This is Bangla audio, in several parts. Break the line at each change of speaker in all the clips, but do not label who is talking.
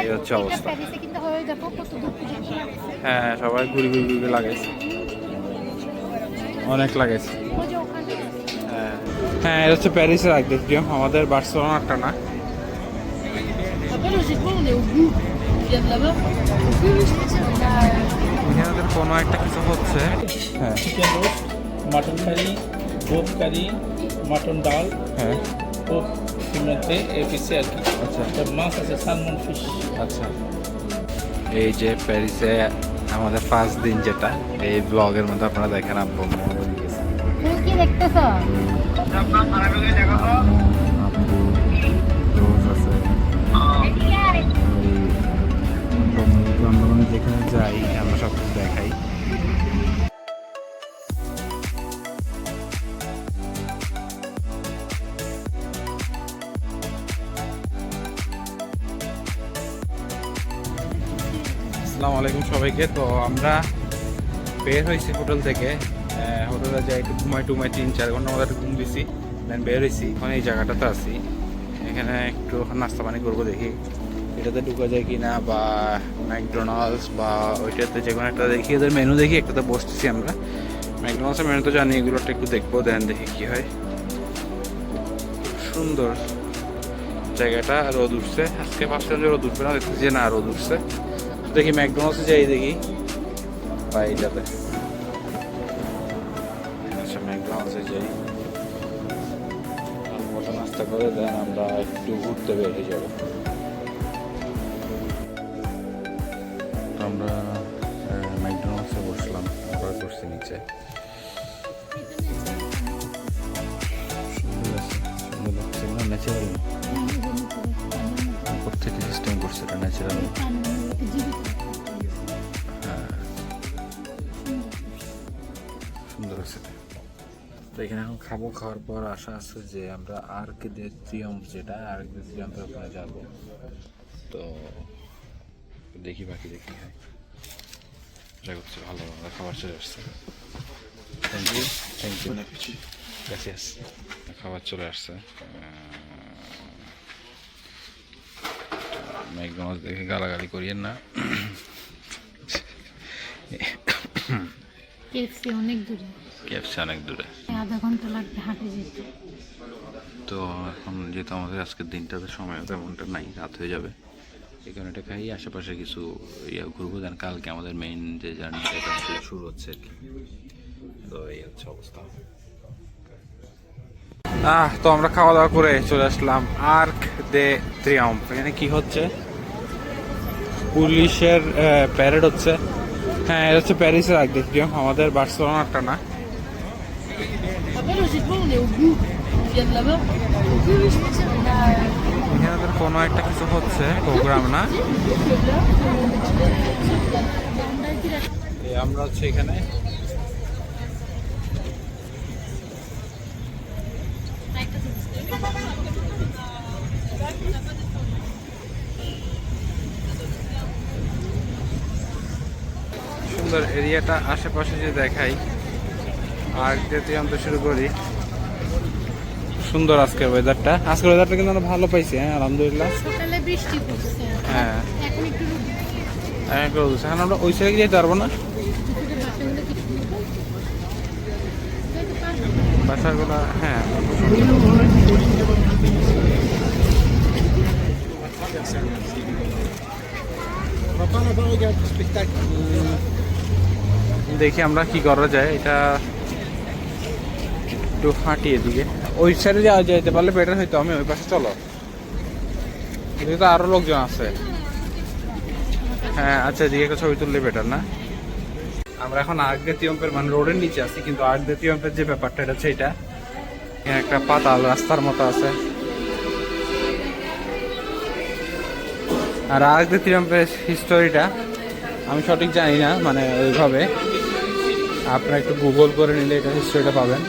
এই হচ্ছে অবস্থা।
হয়ে
হ্যাঁ সবাই ঘুরি ঘুরি ঘুরি লাগাইছে। অনেক লাগাইছে। হ্যাঁ হ্যাঁ এটা হচ্ছে প্যারিসের আর্কেস্ট্রিয়াম আমাদের বার্সেলোনাটা না. এখানে কোনো একটা কিছু হচ্ছে। হ্যাঁ।
চিকেন রোস্ট মাটন কারি বোপ কারি মাটন ডাল
হ্যাঁ।
মধ্যে এই আর কি।
আচ্ছা।
মাছ আছে সালমন ফিশ
আচ্ছা। এই যে প্যারিসে আমাদের ফার্স্ট দিন যেটা এই ব্লগের মধ্যে আপনারা দেখেন আব্বু আম্মু গেছে।
তুমি কি দেখতেছ?
সবাইকে। তো আমরা বের হয়েছি হোটেল থেকে। হোটেলে যাই একটু ঘুমাই টুমাই তিন চার ঘণ্টা মতো ঘুম দিছি দেন বের হয়েছি। এখন এই জায়গাটাতে আছি। এখানে একটু নাস্তা পানি করব দেখি। এটাতে ঢুকা যায় কি না বা ম্যাকডোনাল্ডস বা ওইটাতে যে কোনো একটা দেখি, ওদের মেনু দেখি, একটাতে বসতেছি আমরা। ম্যাকডোনাল্ডসের মেনু তো জানি এগুলোটা একটু দেখব দেন দেখি কি হয়। সুন্দর জায়গাটা, রোদ উঠছে। আজকে ভাবছিলাম যে রোদ উঠবে না, দেখতেছি যে না রোদ উঠছে। দেখি ম্যাকডোনাল্ডসে যাই দেখি। বা এইটাতে আচ্ছা ম্যাকডোনাল্ডসে যাই। নাস্তা করে দেন আমরা একটু ঘুরতে বের হয়ে যাব। আমরা ম্যাকডোনাল্ডসে বসলাম অর্ডার করছি নিচে। ন্যাচারাল থেকে সিস্টেম করছে এটা ন্যাচারাল এখানে এখন খাব খাওয়ার পর আশা আছে যে আমরা আর কে ত্রিয়ম্ফ যেটা আর দে ত্রিয়ম্ফের ওখানে যাব। তো দেখি বাকি দেখি হয়। যা করছে ভালো আমরা খাবার চলে আসছে। থ্যাংক ইউ থ্যাংক ইউ গ্রাসিয়াস খাবার চলে আসছে। ম্যাকডোনাল্ডস দেখে গালাগালি করিয়েন না।
কেএফসি অনেক দূরে।
কেএফসি অনেক দূরে।
আধা ঘণ্টা লাগবে হাঁটে যেতে।
তো এখন যেহেতু আমাদের আজকের দিনটাতে সময় তেমনটা নাই, রাত হয়ে যাবে। এই কারণে এটা খাই, আশেপাশে কিছু ইয়ে ঘুরবো। দেন কালকে আমাদের মেইন যে জার্নিটা এটা শুরু হচ্ছে আর কি। তো এই হচ্ছে অবস্থা। আহ, তো আমরা খাওয়া দাওয়া করে চলে আসলাম আর্ক দে ত্রিয়ম্ফ এখানে কি হচ্ছে? পুলিশের প্যারেড হচ্ছে। হ্যাঁ এটা হচ্ছে প্যারিসের আর্ক দে ত্রিয়ম্ফ আমাদের বার্সেলোনাটা না। কোনো একটা কিছু হচ্ছে প্রোগ্রাম না? আমরা হচ্ছে এখানে। সুন্দর এরিয়াটা আশেপাশে যে দেখাই আর যেতে আমরা শুরু করি সুন্দর আজকের ওয়েদারটা আজকের ওয়েদারটা কিন্তু আমরা ভালো পাইছি হ্যাঁ আলহামদুলিল্লাহ।
সকালে বৃষ্টি পড়ছে।
হ্যাঁ।
এখন একটু রোদ
হ্যাঁ এখন আমরা ওই সাইডে যেতে পারব না?
বাসাগুলো
হ্যাঁ। দেখি আমরা কি করা যায়। এটা একটু হাঁটি এদিকে ওই সাইডে যাওয়া যেতে পারলে বেটার হইতো। আমি ওই পাশে চলো। এদিকে তো আরও লোকজন আছে। হ্যাঁ আচ্ছা এদিকে ছবি তুললে বেটার না? আমরা এখন আর্গদে তিয়াম্পের মানে রোডের নিচে আছি, কিন্তু আর্গদে তিয়াম্পের যে ব্যাপারটা, এটা এখানে একটা পাতাল রাস্তার মতো আছে। আর আর্গদে তিয়াম্পের হিস্টোরিটা আমি সঠিক জানি না মানে ওইভাবে। আপনারা একটু গুগল করে নিলে এটা হিস্টোরিটা পাবেন।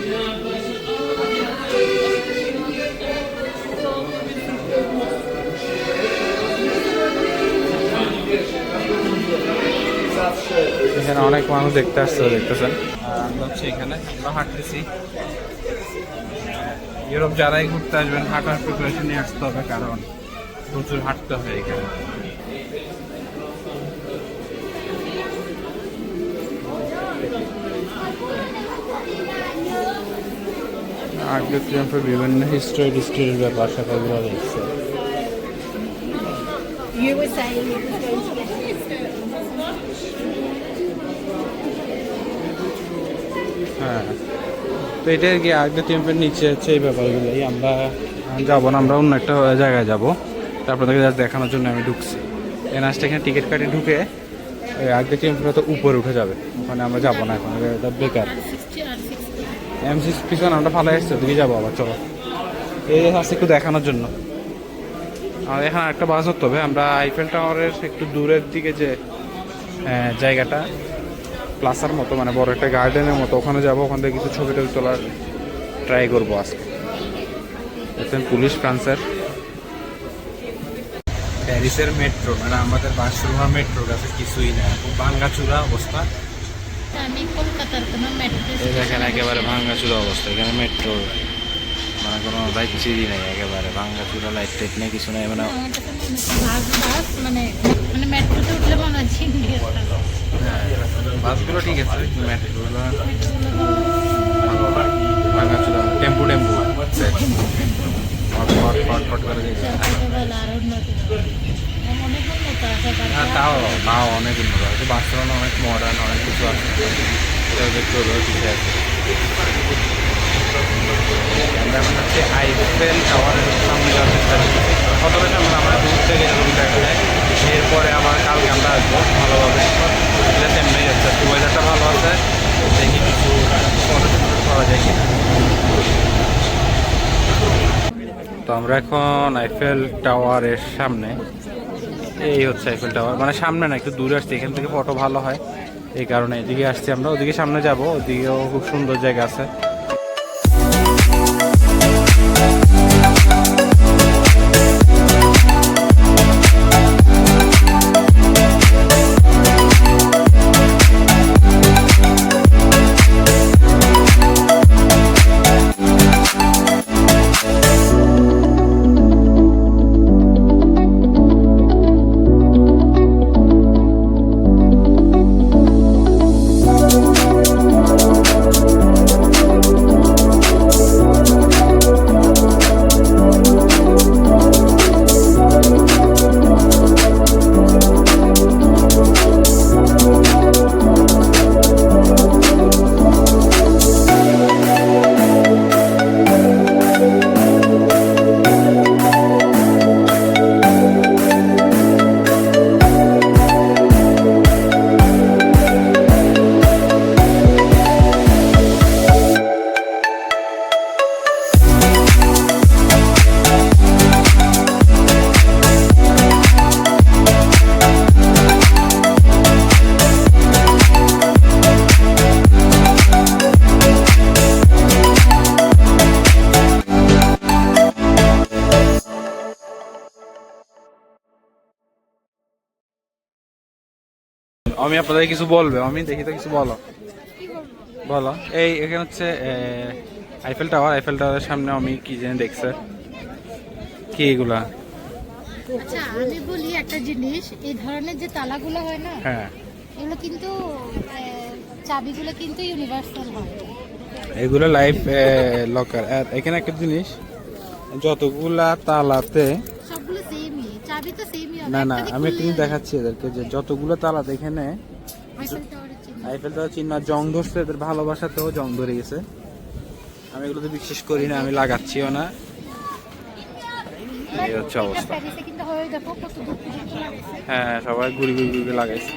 এখানে অনেক মানুষ দেখতে আসছে দেখতেছেন? আমরা হচ্ছে এখানে আমরা হাঁটতেছি। ইউরোপ যারাই ঘুরতে আসবেন হাঁটার প্রিপারেশন নিয়ে আসতে হবে কারণ প্রচুর হাঁটতে হয় এখানে। আগে ট্রিয়াম্ফের বিভিন্ন হিস্ট্রি ডিস্ট্রির ব্যাপার স্যাপারগুলো দেখছে।
USA.
হ্যাঁ তো এটা আর কি আগে টেম্পের নিচে হচ্ছে এই ব্যাপারগুলোই আমরা যাব না আমরা অন্য একটা জায়গায় যাব। তারপর থেকে জাস্ট দেখানোর জন্য আমি ঢুকছি। নাচটা এখানে টিকিট কাটে ঢুকে ওই আগে টেম্পের তো উপরে উঠে যাবে। ওখানে আমরা যাব না এখন এটা বেকার।
আর 60 আর 60
এমসি পিছনে আমরা ভালো আসছে ওদিকে যাব আবার চলো। এই আসছে একটু দেখানোর জন্য। আমাদের এখানে একটা বাস ধরতে হবে আমরা আইফেল টাওয়ারের একটু দূরের দিকে যে আহ, জায়গাটা প্লাসার মতো মানে বড় একটা গার্ডেনের মতো ওখানে যাব ওখান থেকে কিছু ছবি টবি তোলার ট্রাই করব আজকে। দেখছেন পুলিশ ফ্রান্সের। প্যারিসের মেট্রো মানে আমাদের বাসরুমা মেট্রোর কাছে কিছুই না। ভাঙ্গাচুরা অবস্থা।
আমি কলকাতার কোনো মেট্রো
এই দেখেন একেবারে ভাঙ্গাচুরা অবস্থা। এখানে মেট্রো মানে কোনো লাইট চিরি নেই একেবারে ভাঙ্গাচুরা লাইট টাইট নেই কিছু নেই মানে
কাছে মনে মানে মেট্রোতে উঠলে মনে হচ্ছে
বাসগুলো ঠিক আছে মেট্রোগুলো ভাঙ্গাচুরা টেম্পু টেম্পু
অনেক উন্নত আছে
হ্যাঁ তাও তাও অনেক উন্নত। আছে বার্সেলোনা অনেক মডার্ন অনেক কিছু আছে। দেখতে হবে পিছিয়ে আছে। আমরা এখন আইফেল টাওয়ারের সামনে আমরা দূর থেকে এরপরে কালকে আমরা আসব ভালোভাবে ভালো তো আমরা এখন আইফেল টাওয়ারের সামনে। এই হচ্ছে আইফেল টাওয়ার মানে সামনে না, একটু দূরে আসছি, এখান থেকে ফটো ভালো হয়। এই কারণে এদিকে আসছি আমরা, ওদিকে সামনে যাব, ওদিকেও খুব সুন্দর জায়গা আছে। আমি আপনাদের কিছু বলবে আমি দেখি তো কিছু বলো। বলো। এই এখানে হচ্ছে আইফেল টাওয়ার আইফেল টাওয়ারের সামনে আমি কি জানি দেখছে? কি এগুলা?
আচ্ছা আমি বলি একটা জিনিস এই ধরনের যে তালাগুলো হয় না
হ্যাঁ।
এগুলো কিন্তু চাবিগুলো কিন্তু ইউনিভার্সাল হয়।
এগুলো লাইফ লকার আর এখানে একটা জিনিস যতগুলা তালাতে
সবগুলো সেমই চাবি তো সেমই হবে
না না আমি একটা দেখাচ্ছি এদেরকে যে যতগুলো তালাতে এখানে
আইফেল
আইফেল টাওয়ার চিহ্ন। জং ধরছে এদের ভালোবাসাতেও জং ধরে গেছে। আমি এগুলোতে বিশ্বাস করি না আমি লাগাচ্ছিও না। এই হচ্ছে অবস্থা।
হয়ে দেখো
সবাই ঘুরি ঘুরি ঘুরি লাগাইছে।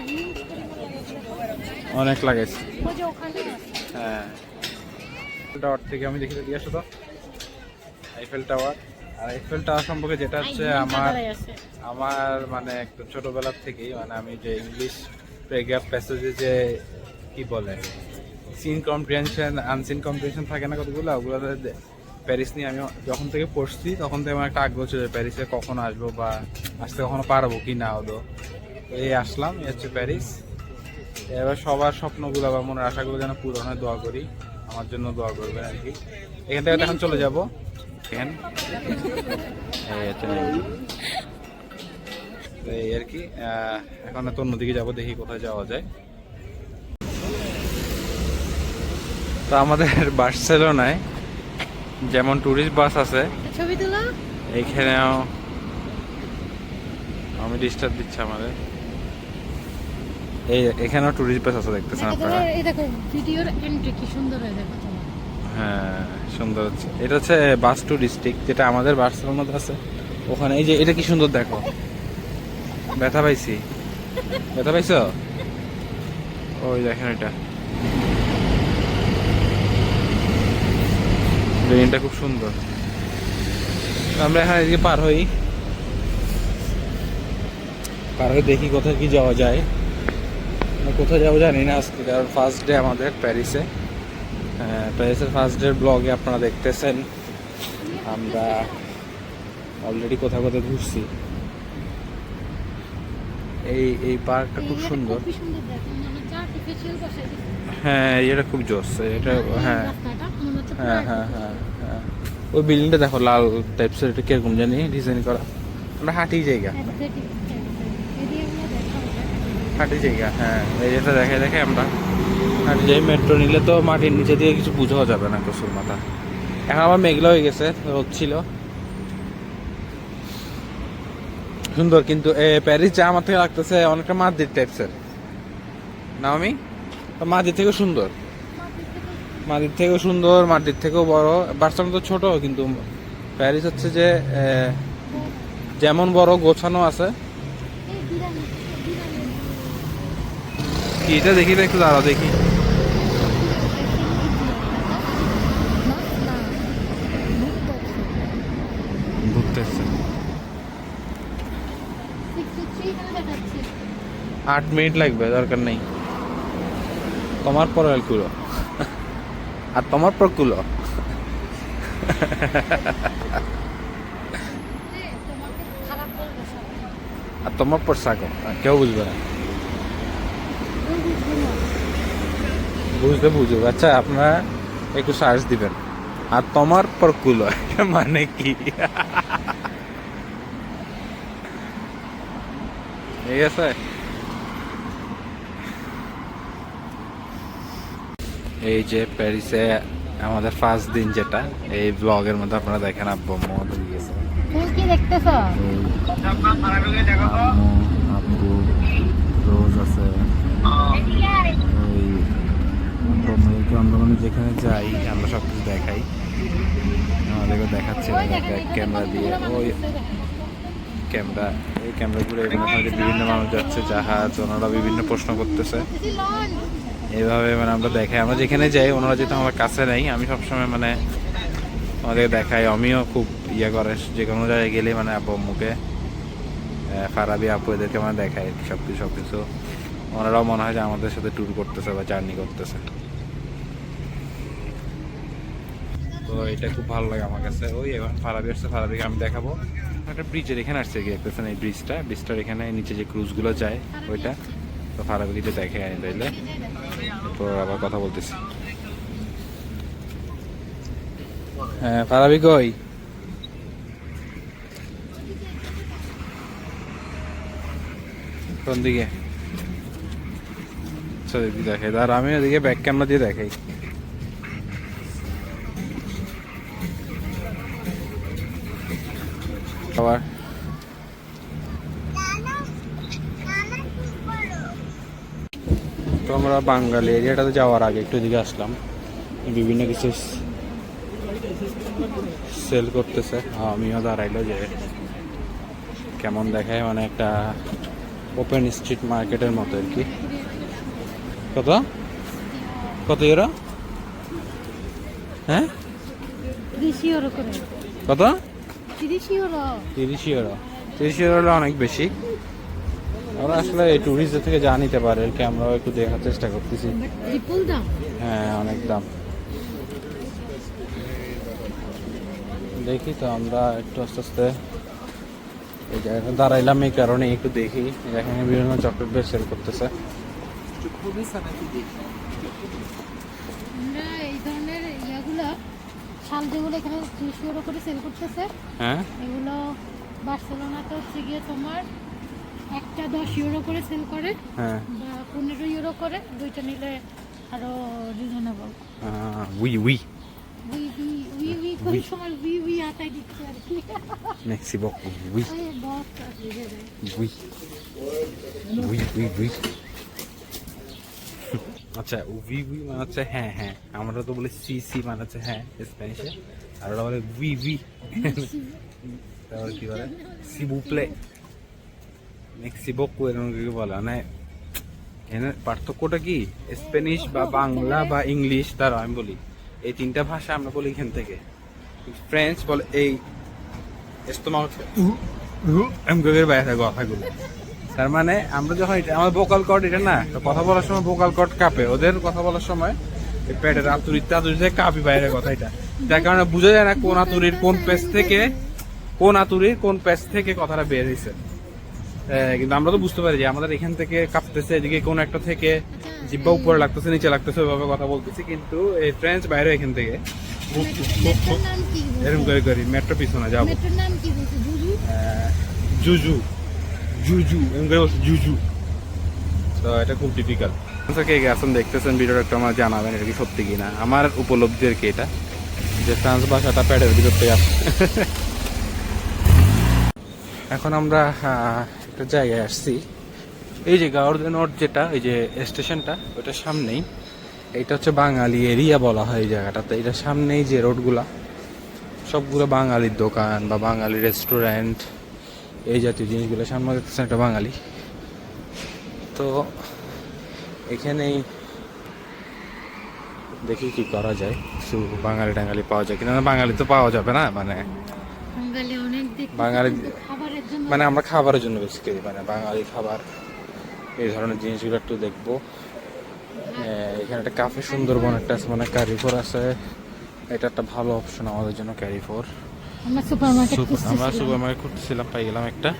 অনেক লাগাইছে। হ্যাঁ। টাওয়ার থেকে আমি দেখি দিয়ে আসো তো। আইফেল টাওয়ার আর আইফেল টাওয়ার সম্পর্কে যেটা হচ্ছে আমার আমার মানে একদম ছোটবেলার থেকেই মানে আমি যে ইংলিশ প্যারাগ্রাফ প্যাসেজে যে কি বলে? সিন কম্প্রিহেনশন আনসিন কম্প্রিহেনশন থাকে না কতগুলো ওগুলো প্যারিস নিয়ে আমি যখন থেকে পড়ছি তখন থেকে আমার একটা আগ্রহ ছিল প্যারিসে কখন আসব বা আসতে কখনো পারব কি না হলো তো এই আসলাম এই হচ্ছে প্যারিস এবার সবার স্বপ্নগুলো বা মনের আশাগুলো যেন পূরণ হয় দোয়া করি। আমার জন্য দোয়া করবেন আর কি। এখান থেকে এখন চলে যাব। এখান এই আর কি এখন তো অন্যদিকে যাব দেখি কোথায় যাওয়া যায়। তো আমাদের বার্সেলোনায় যেমন ট্যুরিস্ট বাস আছে এইখানেও আমি ডিস্টার্ব দিচ্ছি আমাদের। এই এখানেও ট্যুরিস্ট বাস আছে দেখতেছেন আপনারা।
এই দেখো ভিডিওর এন্ট্রি কি সুন্দর হয়ে দেখো।
হ্যাঁ সুন্দর হচ্ছে। এটা হচ্ছে বাসটু ডিস্ট্রিক্ট যেটা আমাদের বার্সেলোনাতে আছে। ওখানে এই যে, এটা কি সুন্দর দেখো। ব্যথা পাইছি। ব্যথা পাইছো? ওই দেখেন এটা। ট্রেনটা খুব সুন্দর। আমরা এখানে এদিকে পার হই। পার হয়ে দেখি কোথায় কি যাওয়া যায়। কোথায় যাব জানি না আজকে, কারণ ফার্স্ট ডে আমাদের প্যারিসে প্যারিসের ফার্স্ট ডে ব্লগে আপনারা দেখতেছেন। আমরা অলরেডি কোথাও কোথাও ঘুরছি। এই এই পার্কটা খুব সুন্দর।
মনে
হ্যাঁ এটা খুব জোস। এটা হ্যাঁ
মনে হচ্ছে
হ্যাঁ হ্যাঁ হ্যাঁ হ্যাঁ। ওই বিল্ডিংটা দেখো লাল টাইপসের এটা কীরকম জানি ডিজাইন করা। আমরা হাঁটি জায়গা। হাঁটি জায়গা হ্যাঁ। এই যেটা দেখে দেখে আমরা হাঁটি যাই মেট্রো নিলে তো মাটির নিচে দিয়ে কিছু বুঝাও যাবে না কসুর মাথা। এখন আবার মেঘলা হয়ে গেছে, রোদ ছিল। সুন্দর, কিন্তু প্যারিস যা আমার থেকে লাগতেছে অনেকটা মাদ্রিদ টাইপসের না আমি মাদ্রিদ থেকেও সুন্দর। মাদ্রিদ থেকেও সুন্দর, মাদ্রিদ থেকেও বড়। বার্সেলোনা তো ছোট, কিন্তু প্যারিস হচ্ছে যে যেমন বড় গোছানো আছে। কি এটা দেখি একটু দাঁড়াও দেখি। আট মিনিট লাগবে দরকার নেই তোমার পর আর কুলো আর তোমার পর কুলো আর তোমার পর সাগো কেউ বুঝবে না বুঝতে বুঝুক আচ্ছা আপনারা একটু সার্চ দিবেন আর তোমার পর কুলো এটা মানে কি ঠিক আছে এই যে প্যারিসে আমাদের ফার্স্ট দিন যেটা এই ব্লগের মধ্যে আপনারা দেখেন আব্বু আম্মু আমাদের গিয়েছে
তুমি কি দেখতেছ?
আব্বু রোজ আছে। আমরা মানে যেখানে যাই আমরা সব কিছু দেখাই। আমাদেরকে দেখাচ্ছে ক্যামেরা দিয়ে। ওই ক্যামেরা এই ক্যামেরা ঘুরে এখানে বিভিন্ন মানুষ যাচ্ছে জাহাজ ওনারা বিভিন্ন প্রশ্ন করতেছে। এইভাবে মানে আমরা দেখাই। আমরা যেখানে যাই ওনারা যেহেতু আমার কাছে নেই আমি সবসময় মানে আমাদেরকে দেখাই। আমিও খুব ইয়ে করে যে কোনো জায়গায় গেলে মানে আম্মুকে আহ, ফারাবি আপু এদেরকে মানে দেখাই সব কিছু সব কিছু ওনারাও মনে হয় যে আমাদের সাথে ট্যুর করতেছে বা জার্নি করতেছে। তো এটা খুব ভালো লাগে আমার কাছে। ওই এখন ফারাবি আসছে ফারাবিকে আমি দেখাবো। একটা ব্রিজের এখানে আসছে কি দেখতেছেন এই ব্রিজটা ব্রিজটার এখানে নিচে যে ক্রুজগুলো যায় ওইটা। তো ফারাবিকে যে দেখে আনি তাইলে। এরপর আবার কথা বলতেছি। হ্যাঁ ফারাবি কই? কোন দিকে? আচ্ছা দেখাই আর আমি ওদিকে ব্যাক ক্যামেরা দিয়ে দেখাই। আবার? তো আমরা বাঙালি এরিয়াটাতে যাওয়ার আগে একটু এদিকে আসলাম। বিভিন্ন কিছু সেল করতেছে। আমিও দাঁড়াইলো যে কেমন দেখায় মানে একটা ওপেন স্ট্রিট মার্কেটের মতো আর কি। কত? কত ইউরো হ্যাঁ? কত?
তিরিশ ইউরো
তিরিশ ইউরো তিরিশ ইউরো অনেক বেশি। আমরা আসলে এই ট্যুরিস্টদের থেকে যা নিতে পারে আর কি আমরাও একটু দেখার চেষ্টা করতেছি। হ্যাঁ অনেক দাম। দেখি তো আমরা একটু আস্তে আস্তে। এই জায়গাটা দাঁড়াইলাম এই কারণে একটু দেখি এখানে বিভিন্ন চকলেট সেল করতেছে।
এই ধরনের ইয়াগুলো শাল যেগুলো এখানে ত্রিশ ইউরো করে সেল করতেছে।
হ্যাঁ?
এগুলো বার্সেলোনাতে হচ্ছে গিয়ে তোমার একটা দশ ইউরো করে সেল করে
হ্যাঁ।
বা পনেরো ইউরো করে দুইটা নিলে আরও রিজনেবল
উই উই আচ্ছা উই উই মানে হচ্ছে হ্যাঁ হ্যাঁ। আমরা তো বলি সি সি মানে হচ্ছে হ্যাঁ স্প্যানিশে আর ওরা বলে উই উই তারপর কি বলে? সিবুপ্লে মেক্সিবোকো এরকম বলে মানে এখানে পার্থক্যটা কি স্প্যানিশ বা বাংলা বা ইংলিশ তার আমি বলি এই তিনটা ভাষা আমরা বলি এখান থেকে ফ্রেঞ্চ বলে এই বাইরে থাকে কথাগুলো তার মানে আমরা যখন এটা আমাদের ভোকাল কর্ড এটা না কথা বলার সময় ভোকাল কর্ড কাঁপে ওদের কথা বলার সময় এই আতুরি আতুরিতে আতুরিতে কাঁপি বাইরে কথা এটা যার কারণে বোঝা যায় না কোন আতুরির কোন পেজ থেকে কোন আতুরির কোন পেজ থেকে কথাটা বের হয়েছে কিন্তু আমরা তো বুঝতে পারি যে আমাদের এখান থেকে কাঁপতেছে এদিকে কোন একটা থেকে জিব্বা উপরে লাগতেছে নিচে লাগতেছে ওইভাবে কথা বলতেছি। কিন্তু এই ফ্রেঞ্চ বাইরে এখান থেকে। এরকম করে করি মেট্রো পিছনে যাব। জুজু? জুজু। এরকম করে বলছে জুজু। তো এটা খুব ডিফিকাল্ট কে গেছেন দেখতেছেন ভিডিওটা একটু আমার জানাবেন এটা কি সত্যি কিনা। আমার উপলব্ধি আর কি এটা? যে ফ্রান্স ভাষাটা প্যাডের ভিতর থেকে আসে এখন আমরা একটা জায়গায় আসছি। এই যে গাওয়ার্দে নোট যেটা এই যে স্টেশনটা ওটার সামনেই। এটা হচ্ছে বাঙালি এরিয়া বলা হয় এই জায়গাটাতে। এটার সামনেই যে রোডগুলা সবগুলো বাঙালির দোকান বা বাঙালি রেস্টুরেন্ট এই জাতীয় জিনিসগুলো সামনে দেখতেছেন একটা বাঙালি। তো এখানেই দেখি কি করা যায় কিছু বাঙালি টাঙালি পাওয়া যায় কিনা। বাঙালি তো পাওয়া যাবে না মানে
বাঙালি
মানে আমরা খাবারের জন্য বেশি করি মানে বাঙালি খাবার। এই ধরনের জিনিসগুলো একটু দেখব। এখানে একটা কাফে সুন্দরবন একটা আছে মানে ক্যারিফোর আছে। এটা একটা ভালো অপশন আমাদের জন্য ক্যারিফোর
আমরা সুপার মার্কেট
আমরা সুপার মার্কেট করতেছিলাম পাই গেলাম একটা।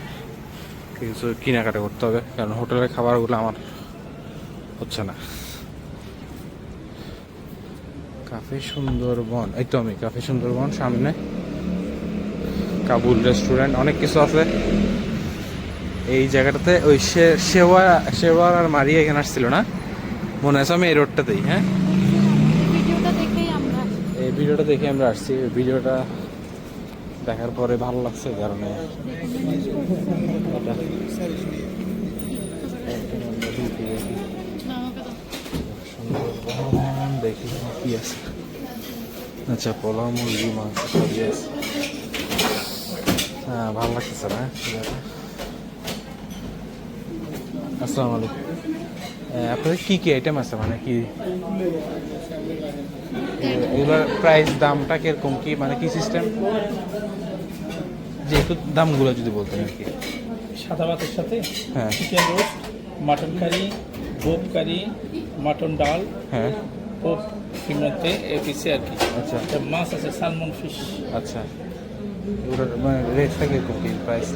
কিছু কেনাকাটা করতে হবে কারণ হোটেলের খাবারগুলো আমার হচ্ছে না। কাফে সুন্দরবন এই তো আমি কাফে সুন্দরবন সামনে। কাবুল রেস্টুরেন্ট অনেক কিছু আছে। এই জায়গাটাতে ওই শেওয়া শেওয়ার আর মারিয়া এখানে আসছিল না? মনে আছে আমি এই রোডটাতেই হ্যাঁ? এই ভিডিওটা দেখে আমরা আসছি। ভিডিওটা দেখার পরে ভালো লাগছে কারণে। দেখি কি আছে। আচ্ছা পোলাও মুরগি মাংস সবই আছে। হ্যাঁ ভালো লাগতেছে না। আসসালামু আলাইকুম। আপনাদের কি কি আইটেম আছে? মানে কি এগুলোর প্রাইস দামটা কীরকম? কি মানে কি সিস্টেম যে একটু দামগুলো যদি বলতেন আর কি।
সাদা ভাতের সাথে
হ্যাঁ।
চিকেন রোস্ট মাটন কারি বোপ কারি মাটন ডাল
হ্যাঁ।
বোপ মধ্যে এপিসে আর কি।
আচ্ছা।
মাছ আছে সালমন ফিশ
আচ্ছা। এগুলোর মানে রেটটা কীরকম কি? প্রাইস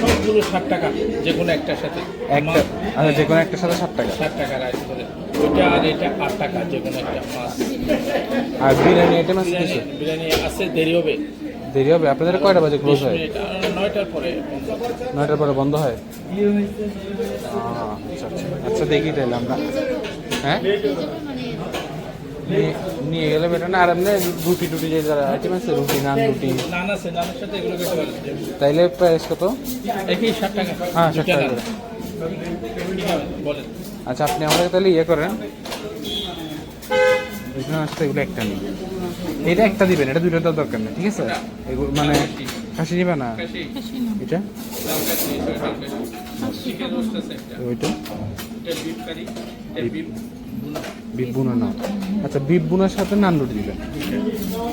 সবগুলো ষাট টাকা যে কোনো একটার সাথে।
একটা আচ্ছা যে কোনো একটা সাথে ষাট টাকা?
ষাট টাকা রাইস করে ওইটা আর এটা আট টাকা যে কোনো একটা মাছ
আর বিরিয়ানি আইটেম আছে কিছু?
বিরিয়ানি আছে দেরি হবে।
দেরি হবে? আপনাদের কয়টা বাজে ক্লোজ হয়?
নয়টার পরে বন্ধ।
নয়টার পরে বন্ধ হয়? আচ্ছা আচ্ছা। আচ্ছা দেখি তাহলে আমরা। হ্যাঁ? নিয়ে- গেলে বেটা না আর এমনি রুটি টুটি যে আইটেম আছে রুটি নান রুটি।
নান আছে নানের সাথে এগুলো খেতে পারেন
তাইলে প্রাইস কত?
একই ষাট টাকা।
হ্যাঁ, ষাট টাকা?
বলেন
আচ্ছা আপনি আমাকে তাহলে ইয়ে করেন। এগুলো একটা নেই। এটা একটা দিবেন এটা দুইটা দেওয়ার দরকার নেই ঠিক আছে? এগুলো মানে খাসি নিবে না? এটা? ওইটা?
বিফ
বুনা আচ্ছা বুনার সাথে নান রুটি দিবেন।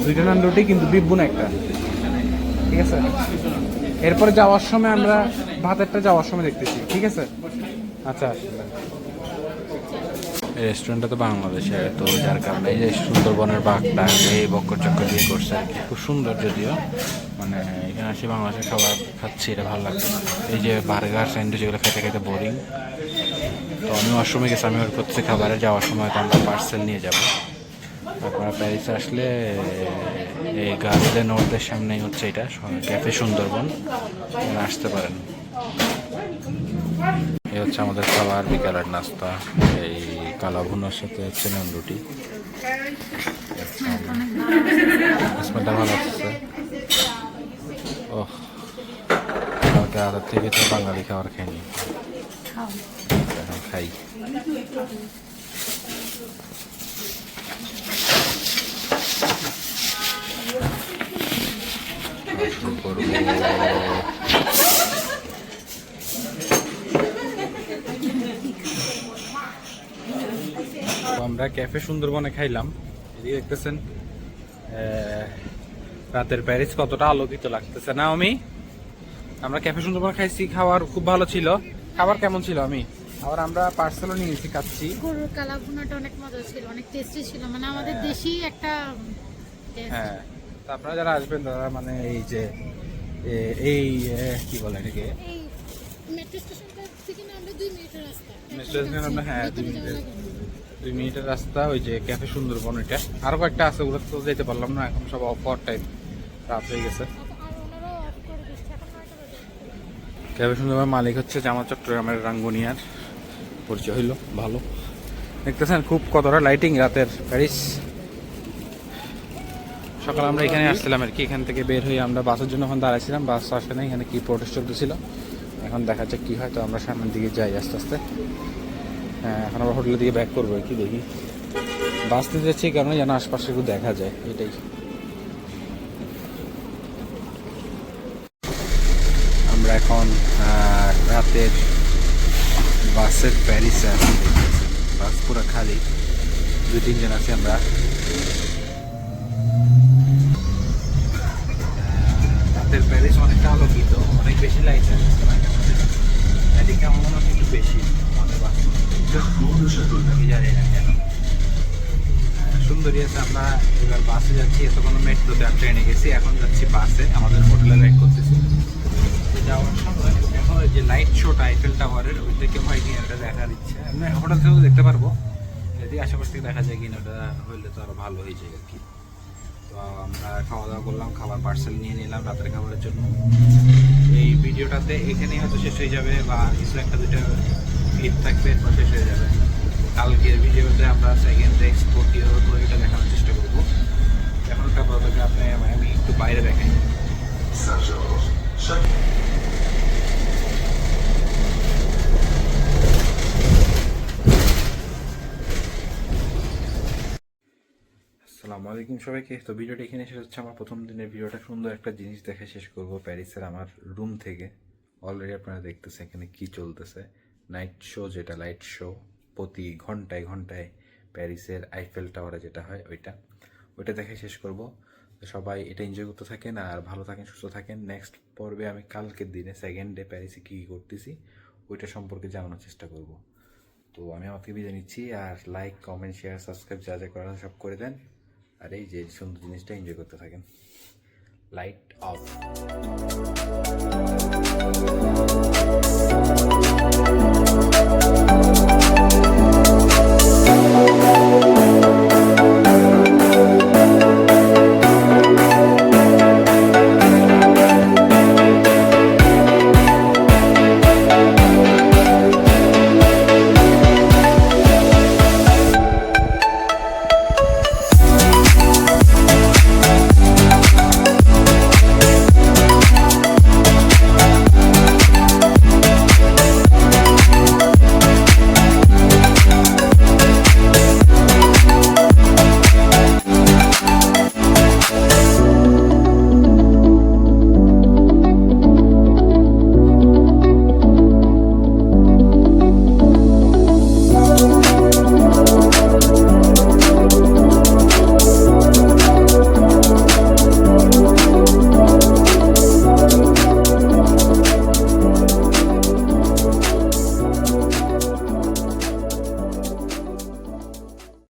দুইটা নান রুটি কিন্তু বুনা একটা। ঠিক আছে? এরপরে যাওয়ার সময় আমরা ভাতেরটা যাওয়ার সময় দেখতেছি। ঠিক আছে? আচ্ছা রেস্টুরেন্টটা তো বাংলাদেশে, তো যার কারণে এই যে সুন্দরবনের বাঘটা এই বক্কর চক্কর দিয়ে করছে আর কি। খুব সুন্দর যদিও মানে এখানে আসি বাংলাদেশের খাবার খাচ্ছি, এটা ভালো লাগছে। এই যে বার্গার, স্যান্ডউইচ, এগুলো খেতে খেতে বোরিং তো আমি ওয়াশরুমে গেছি, আমি ওর করতে খাবারে যাওয়ার সময় তো আমরা পার্সেল নিয়ে যাব। আপনারা প্যারিসে আসলে এই গার্ডেন নোটের সামনেই হচ্ছে এটা, ক্যাফে সুন্দরবন। আসতে পারেন। এই হচ্ছে আমাদের খাবার, বিকালের নাস্তা। এই কালা ভুনার সাথে চেনান রুটি স্মেলটা ভালো আসছে আদার থেকে তো বাঙালি খাবার খাইনি। খাই। আমরা ক্যাফে সুন্দরবনে খাইলাম। এদিকে দেখতেছেন রাতের প্যারিস কতটা আলোকিত লাগতেছে না আমি আমরা ক্যাফে সুন্দরবন খাইছি, খাওয়ার খুব ভালো ছিল। খাবার কেমন ছিল আমি আবার আমরা পার্সেলও নিয়েছি খাচ্ছি।
গরুর কালা ভুনাটা অনেক মজা ছিল অনেক টেস্টি ছিল। মানে আমাদের দেশি একটা
হ্যাঁ। তো আপনারা যারা আসবেন তারা মানে এই যে এই কি বলে এটাকে?
মেট্রো স্টেশনটা থেকে আমরা দুই মিনিটের রাস্তা।
মেট্রো স্টেশন আমরা হ্যাঁ মিনিটের মিনিটের রাস্তা ওই যে ক্যাফে সুন্দরবন এটা। আরও কয়েকটা আছে ওগুলো তো যেতে পারলাম না এখন সব অফ টাইম রাত হয়ে গেছে।
আর
ক্যাবে সুন্দরবন মালিক হচ্ছে জামা চট্টগ্রামের রাঙ্গুনিয়ার। পরিচয় হইল, ভালো। দেখতেছেন, খুব কতটা লাইটিং রাতের প্যারিস সকালে আমরা এখানে আসছিলাম আর কি, এখান থেকে বের হয়ে আমরা বাসের জন্য এখন দাঁড়াইছিলাম। বাস আসে না এখানে কি প্রোটেস্ট চলতেছিল। এখন দেখা যাক কী হয়, তো আমরা সামনের দিকে যাই আস্তে আস্তে। হ্যাঁ এখন আমরা হোটেলের দিকে ব্যাক করব কি, দেখি। বাস বাসতে যাচ্ছি কারণে যেন আশপাশে একটু দেখা যায়, এটাই। আমরা এখন রাতের বাসের প্যারিসে আছি, বাস পুরো খালি। দুই, তিনজন আছি আমরা। রাতের প্যারিস অনেকটা আলোকিত, অনেক বেশি লাইট আছে। এদিকে আমার মনে একটু বেশি কেন। সুন্দরী আছে আমরা, এবার বাসে যাচ্ছি, এতক্ষণ মেট্রোতে আর ট্রেনে গেছি, এখন যাচ্ছি বাসে, আমাদের হোটেলে রাইড করতেছি। যাওয়ার সময় ওই যে লাইট শোটা আইফেল টাওয়ারের ওই থেকে হয় কিনা ওটা দেখার ইচ্ছা। এমনি হোটেল থেকেও দেখতে পারব। যদি আশেপাশ থেকে দেখা যায় কিনা, ওটা হইলে তো আরও ভালো হয়ে যায় আর কি। তো আমরা খাওয়া দাওয়া করলাম, খাবার পার্সেল নিয়ে নিলাম রাতের খাবারের জন্য। এই ভিডিওটাতে এখানেই হয়তো শেষ হয়ে যাবে, বা কিছু একটা দুটো ক্লিপ থাকবে এরপর শেষ হয়ে যাবে। কালকের ভিডিওতে আমরা সেকেন্ড এক্সপোর্ট কীভাবে করি এটা দেখানোর চেষ্টা করব। এখন একটা প্রথমে আপনি আমি একটু বাইরে দেখাই। আসসালামু আলাইকুম সবাইকে। তো ভিডিওটা এখানে শেষ হচ্ছে। আমার প্রথম দিনের ভিডিওটা সুন্দর একটা জিনিস দেখে শেষ করব প্যারিসের আমার রুম থেকে। অলরেডি আপনারা দেখতেছেন এখানে কি চলতেছে। নাইট শো যেটা লাইট শো প্রতি ঘন্টায় ঘন্টায় প্যারিসের আইফেল টাওয়ারে যেটা হয় ওইটা। ওইটা দেখে শেষ করব। সবাই এটা এনজয় করতে থাকেন আর ভালো থাকেন, সুস্থ থাকেন। নেক্সট পর্বে আমি কালকের দিনে সেকেন্ড ডে প্যারিসে কী কী করতেছি, ওইটা সম্পর্কে জানানোর চেষ্টা করব। তো আমি আমাকে বিদায় নিচ্ছি। আর লাইক কমেন্ট শেয়ার সাবস্ক্রাইব যা যা করার সব করে দেন। আর এই যে সুন্দর জিনিসটা এনজয় করতে থাকেন লাইট অফ Thank you.